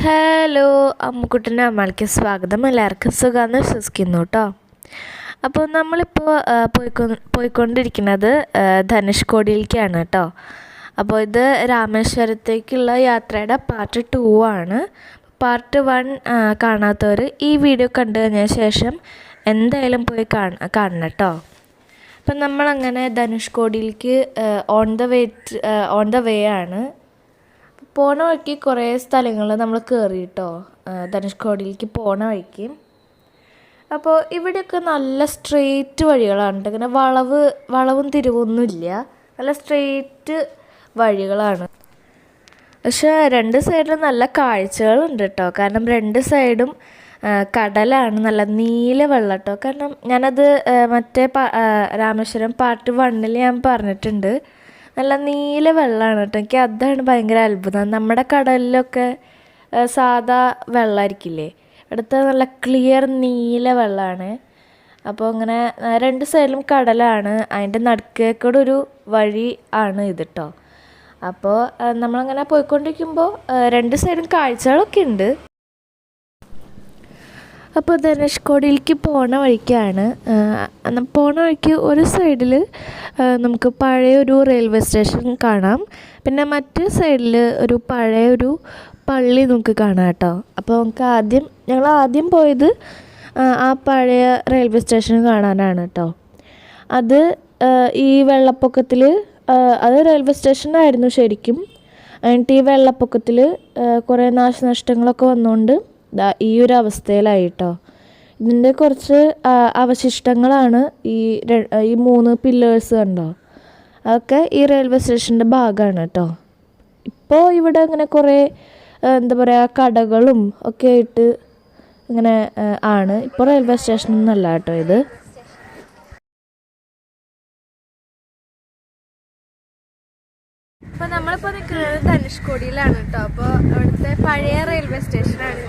Hello അമ്മുക്കുട്ടന്റെ അമ്മയ്ക്ക് സ്വാഗതം. എല്ലാവർക്കും സുഖമെന്ന് വിശ്വസിക്കുന്നു കേട്ടോ. അപ്പോൾ നമ്മളിപ്പോൾ പോയിക്കൊ പോയിക്കൊണ്ടിരിക്കുന്നത് ധനുഷ്കോടിയിലേക്കാണ് കേട്ടോ. അപ്പോൾ ഇത് രാമേശ്വരത്തേക്കുള്ള യാത്രയുടെ പാർട്ട് ടു ആണ്. പാർട്ട് വൺ കാണാത്തവർ ഈ വീഡിയോ കണ്ടു കഴിഞ്ഞ ശേഷം എന്തായാലും പോയി കാണ കാണണം കേട്ടോ. അപ്പം നമ്മളങ്ങനെ ധനുഷ്കോടിയിലേക്ക് on the way on the way ആണ് പോണ വഴിക്ക് കുറേ സ്ഥലങ്ങൾ നമ്മൾ കയറി കേട്ടോ. ധനുഷ്കോടിയിലേക്ക് പോണ വഴിക്ക്. അപ്പോൾ ഇവിടെയൊക്കെ നല്ല സ്ട്രെയിറ്റ് വഴികളാണ് ഇങ്ങനെ വളവ് വളവും തിരിവൊന്നുമില്ല നല്ല സ്ട്രെയിറ്റ് വഴികളാണ്. പക്ഷേ രണ്ട് സൈഡിലും നല്ല കാഴ്ചകളുണ്ട് കേട്ടോ. കാരണം രണ്ട് സൈഡും കടലാണ്. നല്ല നീല വെള്ളം കേട്ടോ. കാരണം ഞാനത് മറ്റേ രാമേശ്വരം പാർട്ട് വണ്ണിൽ ഞാൻ പറഞ്ഞിട്ടുണ്ട്. നല്ല നീല വെള്ളമാണ് കേട്ടോ. എനിക്ക് അതാണ് ഭയങ്കര അത്ഭുതം. നമ്മുടെ കടലിലൊക്കെ സാധാ വെള്ളമായിരിക്കില്ലേ ഇവിടുത്തെ നല്ല ക്ലിയർ നീല വെള്ളമാണ് അപ്പോൾ ഇങ്ങനെ ആ, രണ്ട് സൈഡിലും കടലാണ്. അതിന്റെ നടുക്കേക്കൂടെ ഒരു വഴി ആണ് ഇത് കേട്ടോ അപ്പോൾ നമ്മളങ്ങനെ പോയിക്കൊണ്ടിരിക്കുമ്പോൾ രണ്ട് സൈഡും കാഴ്ചകളൊക്കെ ഉണ്ട്. അപ്പോൾ ധനുഷ്കോടിയിലേക്ക് പോണ വഴിക്കാണ്. പോണ വഴിക്ക് ഒരു സൈഡിൽ നമുക്ക് പഴയ ഒരു റെയിൽവേ സ്റ്റേഷൻ കാണാം. പിന്നെ മറ്റു സൈഡിൽ ഒരു പഴയ ഒരു പള്ളി നമുക്ക് കാണാം കേട്ടോ. അപ്പോൾ നമുക്ക് ആദ്യം ഞങ്ങൾ ആദ്യം പോയത് ആ പഴയ റെയിൽവേ സ്റ്റേഷൻ കാണാനാണ് കേട്ടോ. അത് ഈ വെള്ളപ്പൊക്കത്തിൽ അത് റെയിൽവേ സ്റ്റേഷനായിരുന്നു ശരിക്കും. എന്നിട്ട് ഈ വെള്ളപ്പൊക്കത്തിൽ കുറേ നാശനഷ്ടങ്ങളൊക്കെ വന്നുകൊണ്ട് ദാ ഈ ഒരു അവസ്ഥയിലായിട്ടോ. ഇതിന്റെ കുറച്ച് അവശിഷ്ടങ്ങളാണ് ഈ ഈ മൂന്ന് പില്ലേഴ്സ് കണ്ടോ? അതൊക്കെ ഈ റെയിൽവേ സ്റ്റേഷന്റെ ഭാഗമാണ് കേട്ടോ ഇപ്പോൾ ഇവിടെ ഇങ്ങനെ കുറേ എന്താ പറയുക കടകളും ഒക്കെ ആയിട്ട് ഇങ്ങനെ ആണ്. ഇപ്പോൾ റെയിൽവേ സ്റ്റേഷൻ എന്നല്ല കേട്ടോ ഇത്. ഇപ്പൊ നമ്മളിപ്പോ നിൽക്കുന്നത് ധനുഷ്കോടിയിലാണ് കേട്ടോ അപ്പൊ അവിടുത്തെ പഴയ റെയിൽവേ സ്റ്റേഷനാണ്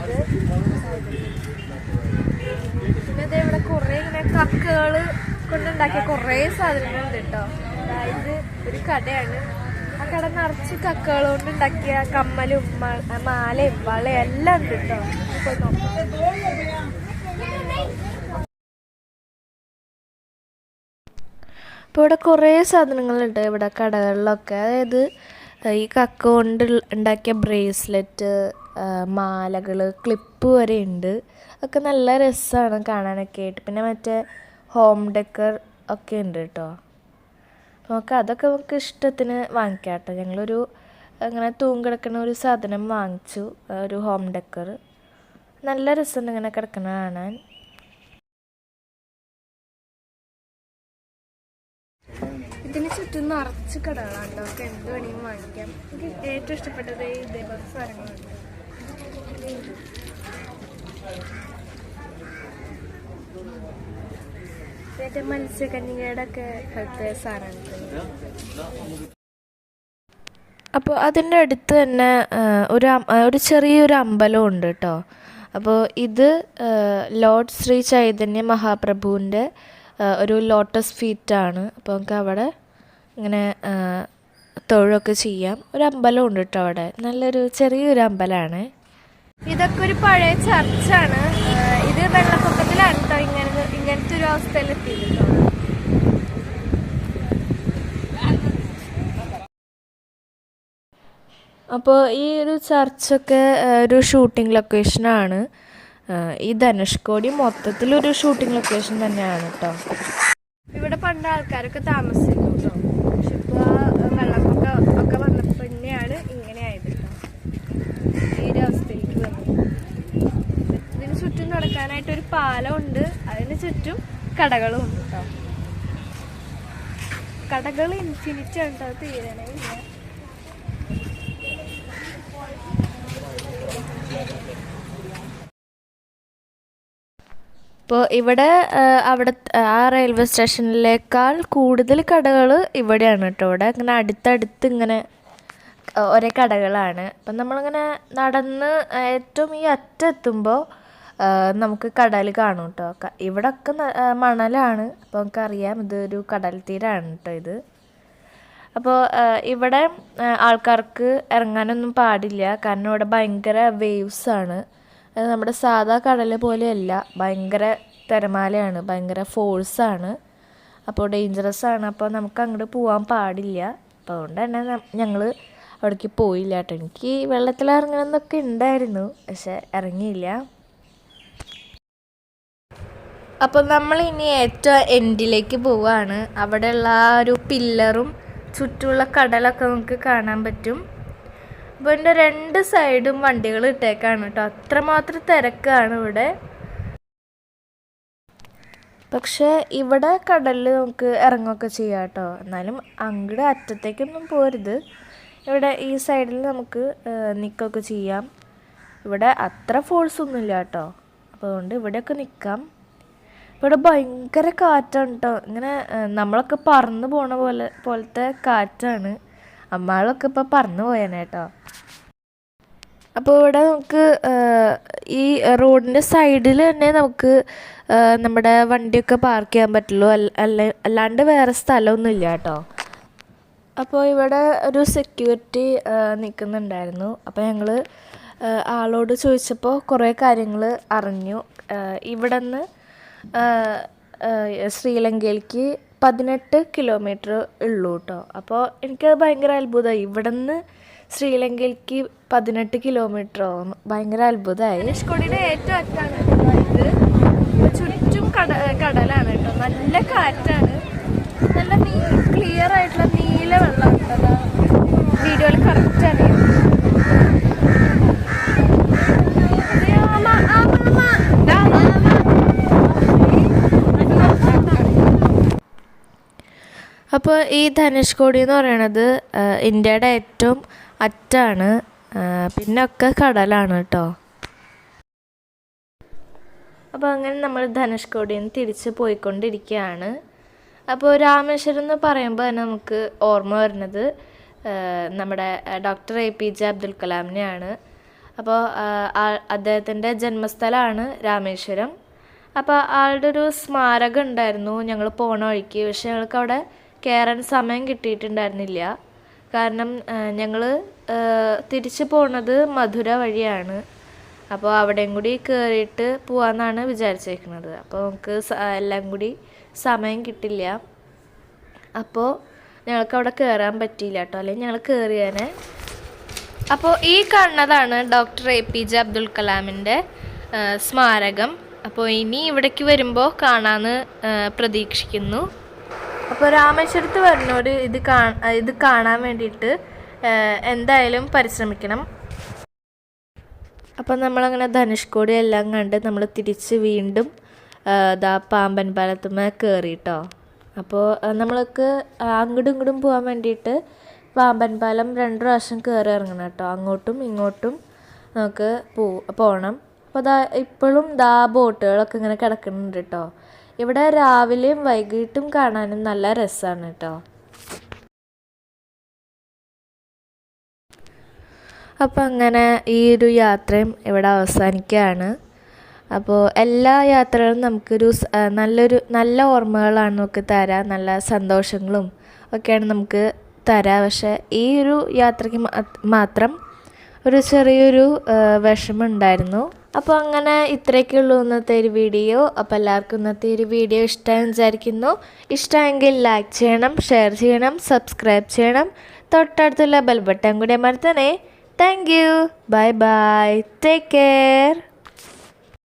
കക്കുകൾ കൊണ്ടുണ്ടാക്കിയ കുറെ സാധനങ്ങളുണ്ട് കേട്ടോ. അതായത് ഒരു കടയാണ്. ആ കട നിറച്ച് കക്കുകൾ കൊണ്ടുണ്ടാക്കിയ കമ്മലും മാലയും വളയും എല്ലാം ഉണ്ട് കേട്ടോ. ഇപ്പോൾ ഇവിടെ കുറേ സാധനങ്ങളുണ്ട് ഇവിടെ കടകളിലൊക്കെ. അതായത് ഈ കക്ക കൊണ്ട് ഉണ്ടാക്കിയ ബ്രേസ്ലെറ്റ് മാലകൾ ക്ലിപ്പ് വരെ ഉണ്ട്. ഒക്കെ നല്ല രസമാണ് കാണാനൊക്കെ ആയിട്ട്. പിന്നെ മറ്റേ ഹോം ഡെക്കർ ഒക്കെ ഉണ്ട് കേട്ടോ നമുക്ക് അതൊക്കെ നമുക്ക് ഇഷ്ടത്തിന് വാങ്ങിക്കാം കേട്ടോ ഞങ്ങളൊരു അങ്ങനെ തൂങ്ങിടക്കുന്ന ഒരു സാധനം വാങ്ങിച്ചു. ഒരു ഹോം ഡെക്കർ നല്ല രസമുണ്ട് ഇങ്ങനെ കിടക്കണ കാണാൻ. ഇതിന് ചുറ്റും നിറച്ച് കടകളാണ് എന്ത് വേണമെങ്കിലും വാങ്ങിക്കാം. എനിക്ക് ഏറ്റവും ഇഷ്ടപ്പെട്ടത് ഇതേപോലത്തെ സാധനങ്ങളുണ്ട് മറ്റേ മത്സ്യകന്യകയുടെ അപ്പോൾ അതിന്റെ അടുത്ത് തന്നെ ഒരു ഒരു ചെറിയൊരു അമ്പലം ഉണ്ട് കേട്ടോ. അപ്പോൾ ഇത് ലോർഡ് ശ്രീ ചൈതന്യ മഹാപ്രഭുവിന്റെ ഒരു ലോട്ടസ് ഫീറ്റാണ്. അപ്പോൾ നമുക്ക് അവിടെ ഇങ്ങനെ തൊഴിലൊക്കെ ചെയ്യാം. ഒരു അമ്പലം ഉണ്ട് കേട്ടോ അവിടെ. നല്ലൊരു ചെറിയൊരു അമ്പലമാണ്. ഇതൊക്കെ ഒരു പഴയ ചർച്ചാണ്. ഇത് വെള്ളപ്പൊക്കത്തിലാണ് കേട്ടോ ഇങ്ങനെ ഇങ്ങനത്തെ ഒരു അവസ്ഥയിൽ അപ്പോൾ ഈ ഒരു ചർച്ചൊക്കെ ഒരു ഷൂട്ടിംഗ് ലൊക്കേഷനാണ് ഈ ധനുഷ്കോടി മൊത്തത്തിലൊരു ഷൂട്ടിംഗ് ലൊക്കേഷൻ തന്നെയാണ് കേട്ടോ ഇവിടെ പണ്ട് ആൾക്കാരൊക്കെ താമസിക്കുന്നു കേട്ടോ പക്ഷെ ഇപ്പോൾ വെള്ളപ്പൊക്കം ഒക്കെ വന്നപ്പോൾ തന്നെയാണ് ഇങ്ങനെ ആയത് കേട്ടോ ഈ ഒരു അവസ്ഥയിലേക്ക് വന്നത് ഇതിന് നടക്കാനായിട്ട് ഒരു പാലം ഉണ്ട് അതിന് ചുറ്റും കടകളും ഉണ്ട് കേട്ടോ കടകൾ ഇൻഫിനിറ്റ് കേട്ടോ തീരണേ ഇല്ല. ഇപ്പോൾ ഇവിടെ അവിടെ ആ റെയിൽവേ സ്റ്റേഷനിലേക്കാൾ കൂടുതൽ കടകൾ ഇവിടെയാണ് കേട്ടോ ഇവിടെ ഇങ്ങനെ അടുത്തടുത്ത് ഇങ്ങനെ ഒരേ കടകളാണ്. അപ്പം നമ്മളിങ്ങനെ നടന്ന് ഏറ്റവും ഈ അറ്റെത്തുമ്പോൾ നമുക്ക് കടൽ കാണും കേട്ടോ ഇവിടൊക്കെ മണലാണ്. അപ്പോൾ നമുക്കറിയാം ഇതൊരു കടൽ തീരാണ് കേട്ടോ ഇത്. അപ്പോൾ ഇവിടെ ആൾക്കാർക്ക് ഇറങ്ങാനൊന്നും പാടില്ല. കാരണം ഇവിടെ ഭയങ്കര വേവ്സ് ആണ്. നമ്മുടെ സാധാ കടൽ പോലെയല്ല. ഭയങ്കര തിരമാലയാണ്. ഭയങ്കര ഫോഴ്സാണ് അപ്പോൾ ഡേഞ്ചറസ് ആണ്. അപ്പോൾ നമുക്ക് അങ്ങോട്ട് പോകാൻ പാടില്ല. അപ്പോൾ അതുകൊണ്ട് തന്നെ ഞങ്ങൾ അവിടേക്ക് പോയില്ല കേട്ടോ എനിക്ക് വെള്ളത്തിൽ ഇറങ്ങണമെന്നൊക്കെ ഉണ്ടായിരുന്നു പക്ഷെ ഇറങ്ങിയില്ല. അപ്പോൾ നമ്മൾ ഇനി ഏറ്റവും എൻഡിലേക്ക് പോവുകയാണ് അവിടെയുള്ള ആ ഒരു പില്ലറും ചുറ്റുമുള്ള കടലൊക്കെ നമുക്ക് കാണാൻ പറ്റും. അപ്പോൾ എന്റെ രണ്ട് സൈഡും വണ്ടികൾ ഇട്ടേക്കാണ് കേട്ടോ. അത്രമാത്രം തിരക്കാണ് ഇവിടെ. പക്ഷേ ഇവിടെ കടലിൽ നമുക്ക് ഇറങ്ങുകയൊക്കെ ചെയ്യാം കേട്ടോ. എന്നാലും അങ്ങോട്ട് അറ്റത്തേക്കൊന്നും പോരുത്. ഇവിടെ ഈ സൈഡിൽ നമുക്ക് നിൽക്കുകയൊക്കെ ചെയ്യാം. ഇവിടെ അത്ര ഫോഴ്സ് കേട്ടോ. അപ്പോൾ അതുകൊണ്ട് ഇവിടെയൊക്കെ നിൽക്കാം ഇവിടെ ഭയങ്കര കാറ്റാണ് കേട്ടോ ഇങ്ങനെ നമ്മളൊക്കെ പറന്ന് പോണ പോലെ പോലത്തെ കാറ്റാണ്. അമ്മാളൊക്കെ ഇപ്പോൾ പറന്ന് പോയേനെ കേട്ടോ അപ്പോൾ ഇവിടെ നമുക്ക് ഈ റോഡിന്റെ സൈഡിൽ തന്നെ നമുക്ക് നമ്മുടെ വണ്ടിയൊക്കെ പാർക്ക് ചെയ്യാൻ പറ്റുള്ളൂ. അല്ല അല്ലാണ്ട് വേറെ സ്ഥലമൊന്നുമില്ല കേട്ടോ അപ്പോൾ ഇവിടെ ഒരു സെക്യൂരിറ്റി നിൽക്കുന്നുണ്ടായിരുന്നു അപ്പോൾ ഞങ്ങൾ ആളോട് ചോദിച്ചപ്പോൾ കുറേ കാര്യങ്ങൾ അറിഞ്ഞു. ഇവിടെ നിന്ന് ശ്രീലങ്കയിലേക്ക് പതിനെട്ട് കിലോമീറ്റർ ഉള്ളൂ കേട്ടോ. അപ്പോൾ എനിക്കത് ഭയങ്കര അത്ഭുതമായി ഇവിടെ നിന്ന് ശ്രീലങ്കയിലേക്ക് പതിനെട്ട് കിലോമീറ്ററോ ഭയങ്കര അത്ഭുതമായി ധനുഷ്കോടിയുടെ ഏറ്റവും അറ്റാണ് ഇത്. ചുറ്റും കട കടലാണ് കേട്ടോ. നല്ല കാറ്റാണ്. നല്ല നീ ക്ലിയർ ആയിട്ടുള്ള നീല വെള്ളം കേട്ടോ വീഡിയോയിൽ കറക്റ്റ് അറിയാം. അപ്പോൾ ഈ ധനുഷ്കോടി എന്ന് പറയണത് ഇന്ത്യയുടെ ഏറ്റവും അറ്റാണ്. പിന്നെ ഒക്കെ കടലാണ് കേട്ടോ. അപ്പോൾ അങ്ങനെ നമ്മൾ ധനുഷ്കോടിയിൽ നിന്ന് തിരിച്ച് പോയിക്കൊണ്ടിരിക്കുകയാണ് അപ്പോൾ രാമേശ്വരം എന്ന് പറയുമ്പോൾ തന്നെ നമുക്ക് ഓർമ്മ വരുന്നത് നമ്മുടെ doctor A P J Abdul കലാമിനെയാണ്. അപ്പോൾ അദ്ദേഹത്തിന്റെ ജന്മസ്ഥലമാണ് രാമേശ്വരം. അപ്പോൾ ആളുടെ ഒരു സ്മാരകം ഉണ്ടായിരുന്നു ഞങ്ങൾ പോണ വഴിക്ക്. പക്ഷെ ഞങ്ങൾക്ക് അവിടെ കയറാൻ സമയം കിട്ടിയിട്ടുണ്ടായിരുന്നില്ല. കാരണം ഞങ്ങൾ തിരിച്ചു പോണത് മധുര വഴിയാണ്. അപ്പോൾ അവിടെയും കൂടി കയറിയിട്ട് പോവാന്നാണ് വിചാരിച്ചേക്കുന്നത് അപ്പോൾ നമുക്ക് എല്ലാം കൂടി സമയം കിട്ടില്ല. അപ്പോൾ ഞങ്ങൾക്ക് അവിടെ കയറാൻ പറ്റിയില്ല കേട്ടോ. അല്ലെങ്കിൽ ഞങ്ങൾ കയറിയേനെ അപ്പോൾ ഈ കാണുന്നതാണ് doctor A P J Abdul കലാമിന്റെ സ്മാരകം. അപ്പോൾ ഇനി ഇവിടേക്ക് വരുമ്പോൾ കാണാമെന്ന് പ്രതീക്ഷിക്കുന്നു. അപ്പോൾ രാമേശ്വരത്ത് വരുന്നവർ ഇത് കാ ഇത് കാണാൻ വേണ്ടിയിട്ട് എന്തായാലും പരിശ്രമിക്കണം. അപ്പോൾ നമ്മളങ്ങനെ ധനുഷ്കോടി എല്ലാം കണ്ട് നമ്മൾ തിരിച്ച് വീണ്ടും ദാ പാമ്പൻ പാലത്തുമ്മ കയറി കേട്ടോ അപ്പോൾ നമ്മൾക്ക് അങ്ങോട്ടും ഇങ്ങോട്ടും പോകാൻ വേണ്ടിയിട്ട് പാമ്പൻ പാലം രണ്ട് പ്രാവശ്യം കയറി ഇറങ്ങണം കേട്ടോ. അങ്ങോട്ടും ഇങ്ങോട്ടും നമുക്ക് പോ പോകണം അപ്പോൾ ദാ ഇപ്പോഴും ദാ ബോട്ടുകളൊക്കെ ഇങ്ങനെ കിടക്കുന്നുണ്ട് കേട്ടോ. ഇവിടെ രാവിലെയും വൈകിട്ടും കാണാനും നല്ല രസമാണ് കേട്ടോ അപ്പോൾ അങ്ങനെ ഈ ഒരു യാത്രയും ഇവിടെ അവസാനിക്കുകയാണ് അപ്പോൾ എല്ലാ യാത്രകളും നമുക്കൊരു നല്ലൊരു നല്ല ഓർമ്മകളാണ് നമുക്ക് തരാം നല്ല സന്തോഷങ്ങളും ഒക്കെയാണ് നമുക്ക് തരാം. പക്ഷേ ഈ ഒരു യാത്രയ്ക്ക് മാത്രം ഒരു ചെറിയൊരു ആ, വിഷമം ഉണ്ടായിരുന്നു. അപ്പോൾ അങ്ങനെ ഇത്രയൊക്കെ ഉള്ളൂ ഇന്നത്തെ ഒരു വീഡിയോ. അപ്പോൾ എല്ലാവർക്കും ഇന്നത്തെ ഒരു വീഡിയോ ഇഷ്ടമായി വിചാരിക്കുന്നു. ഇഷ്ടമെങ്കിൽ ലൈക്ക് ചെയ്യണം ഷെയർ ചെയ്യണം സബ്സ്ക്രൈബ് ചെയ്യണം. തൊട്ടടുത്തുള്ള ബെൽ ബട്ടൺ കൂടി അമർത്തണേ. Thank you bye bye take care